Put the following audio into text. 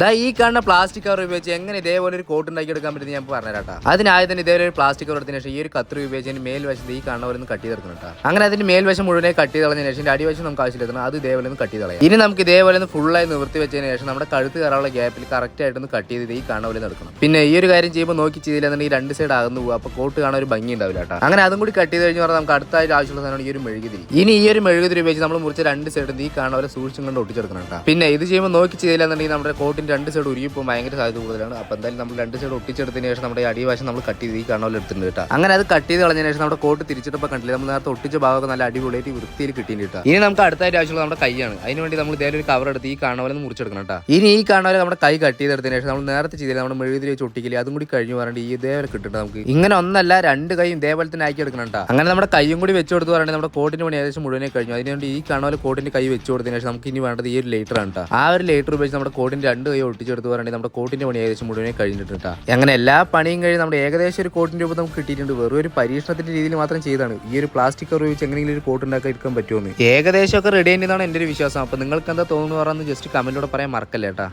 ദാ ഈ കാണുന്ന പ്ലാസ്റ്റിക് കവർ ഉപയോഗിച്ച് എങ്ങനെ ഇതേപോലെ ഒരു കോട്ട് ഉണ്ടാക്കി എടുക്കാൻ പറ്റുന്ന ഞാൻ പറഞ്ഞുതരാട്ടാ. അതിനായി തന്നെ ഇതേപോലെ ഒരു പ്ലാസ്റ്റിക് കവർ എടുത്തതിന് ശേഷം ഈ ഒരു കത്രി ഉപയോഗിച്ച് അതിന് മേൽവശത്ത് ഈ കാണുന്ന പോലെ ഒന്ന് കട്ട് ചെയ്തെടുക്കണം കേട്ടോ. അങ്ങനെ അതിന്റെ മേൽവശം മുഴുവനെ കട്ട് ചെയ്ത് കളഞ്ഞതിന് ശേഷം അടിവശം നമുക്ക് ആവശ്യമില്ലെന്ന് അത് ഇതേപോലെ ഒന്ന് കട്ട് ചെയ്ത് കളയാം. ഇനി നമുക്ക് ഇതേപോലെ ഒന്ന് ഫുള്ളായി നിവർത്തി വെച്ചതിന് ശേഷം നമ്മുടെ കഴുത്ത് കയറാനുള്ള ഗ്യാപ്പിൽ കറക്റ്റ് ആയിട്ട് ഒന്ന് കട്ട് ചെയ്ത് ഈ കാണുന്ന നടക്കണം പിന്നെ ഈ ഒരു കാര്യം ചെയ്യുമ്പോൾ നോക്കി ചെയ്തില്ലെന്നുണ്ടെങ്കിൽ രണ്ട് സൈഡ് അകന്നു പോകും അപ്പോൾ കോട്ട് കാണാൻ ഒരു ഭംഗി ഉണ്ടാവില്ല കേട്ടോ. അങ്ങനെ അതും കൂടി കട്ട് ചെയ്ത് കഴിഞ്ഞ് പറഞ്ഞാൽ നമുക്ക് അടുത്തായിട്ട് ആവശ്യമുള്ള സാധനമാണ് ഈ ഒരു മെഴുകുതിരി. ഇനി ഈ ഒരു മെഴുകുതിരി ഉപയോഗിച്ച് നമ്മൾ മുറിച്ച് രണ്ട് സൈഡ് ഈ കാണുന്ന പോലെ സൂക്ഷിച്ചും കൊണ്ട് ഒട്ടിച്ചെടുക്കണം കേട്ടോ. പിന്നെ ഇത് ചെയ്യുമ്പോൾ നോക്കി ചെയ്തില്ലെന്നുണ്ടെങ്കിൽ നമ്മുടെ കോട്ടിന്റെ രണ്ട് സൈഡ് ഉരുകിപ്പോൾ ഭയങ്കര സാധ്യത കൂടുതലാണ്. അപ്പോൾ എന്തായാലും നമ്മൾ രണ്ട് സൈഡ് ഒട്ടിച്ചെടുത്തതിന് ശേഷം നമ്മുടെ അടിവശം നമ്മൾ കട്ട് ചെയ്ത് ഈ കണ്ണോൽ എടുത്തിട്ടുണ്ട് കേട്ടോ. അങ്ങനെ അത് കട്ട് ചെയ്ത് കളഞ്ഞതിന് ശേഷം നമ്മുടെ കോട്ട് തിരിച്ചിട്ടപ്പോൾ കണ്ടില്ല നമ്മൾ നേരത്തെ ഒട്ടിച്ച ഭാഗമൊക്കെ നല്ല അടിപൊളിയായിട്ട് വൃത്തിയിൽ കിട്ടിയിട്ട് കേട്ടോ. ഇനി നമുക്ക് അടുത്തായിട്ട് ആവശ്യമുള്ള നമ്മുടെ കൈയാണ്. അതിന് വേണ്ടി നമ്മൾ ഇതേ ഒരു കവർ എടുത്ത് ഈ കാണുന്ന മുറിച്ചെടുക്കണം കേട്ടോ. ഇനി ഈ കാണുന്ന നമ്മുടെ കൈ കട്ട് ചെയ്തെടുത്തതിന് ശേഷം നമ്മൾ നേരത്തെ ചെയ്തില്ല നമ്മുടെ മെഴുകുതിരി വെച്ച് ഒട്ടിക്കില്ല അതും കൂടി കഴിഞ്ഞു പറഞ്ഞിട്ട് ഈ ഇതേവരെ കിട്ടുന്നുണ്ട് നമുക്ക്. ഇങ്ങനെ ഒന്നല്ല രണ്ട് കൈയും ഇതേപോലെ തന്നെ ആക്കി എടുക്കണം കേട്ടോ. അങ്ങനെ നമ്മുടെ കൈയും കൂടി വെച്ച് കൊടുത്ത് പറയുന്നത് നമ്മുടെ കോട്ടിന് പണി ഏകദേശം മുഴുവനെ കഴിഞ്ഞു. അതിനുവേണ്ടി ഈ കാണുന്ന കോട്ടിന്റെ കൈ വെച്ച് കൊടുത്തതിന് ശേഷം നമുക്ക് ഇനി വേണ്ടത് ഈ ഒരു ലേറ്റർ ആണ് കേട്ടോ. ആ ഒരു ലേറ്റർ ഉപയോഗിച്ച് നമ്മുടെ കോട്ടിന്റെ രണ്ട് കൈ ഒട്ടിച്ചെടുത്ത് പറയുന്നത് നമ്മുടെ കോട്ടിന്റെ പണി ഏകദേശം മുഴുവനെ കഴിഞ്ഞിട്ടുണ്ട് അങ്ങനെ എല്ലാ പണിയും കഴിഞ്ഞ് നമ്മുടെ ഏകദേശം ഒരു കോട്ടിന്റെ രൂപം നമുക്ക് കിട്ടിയിട്ടുണ്ട്. വെറും ഒരു പരീക്ഷണത്തിന്റെ രീതിയിൽ മാത്രം ചെയ്താണ്. ഈ ഒരു പ്ലാസ്റ്റിക് കവർ ഉപയോഗിച്ച് എങ്ങനെയെങ്കിലും ഒരു കോട്ട് ഉണ്ടാക്കാൻ എടുക്കാൻ പറ്റുമെന്ന് ഏകദേശം ഒക്കെ റെഡി ആയിട്ടാണ് എന്റെ ഒരു വിശ്വാസം. അപ്പോൾ നിങ്ങൾക്ക് എന്താ തോന്നുന്നു പറഞ്ഞാൽ ജസ്റ്റ് കമന്റിലൂടെ പറയാൻ മറക്കല്ലേ കേട്ടാ.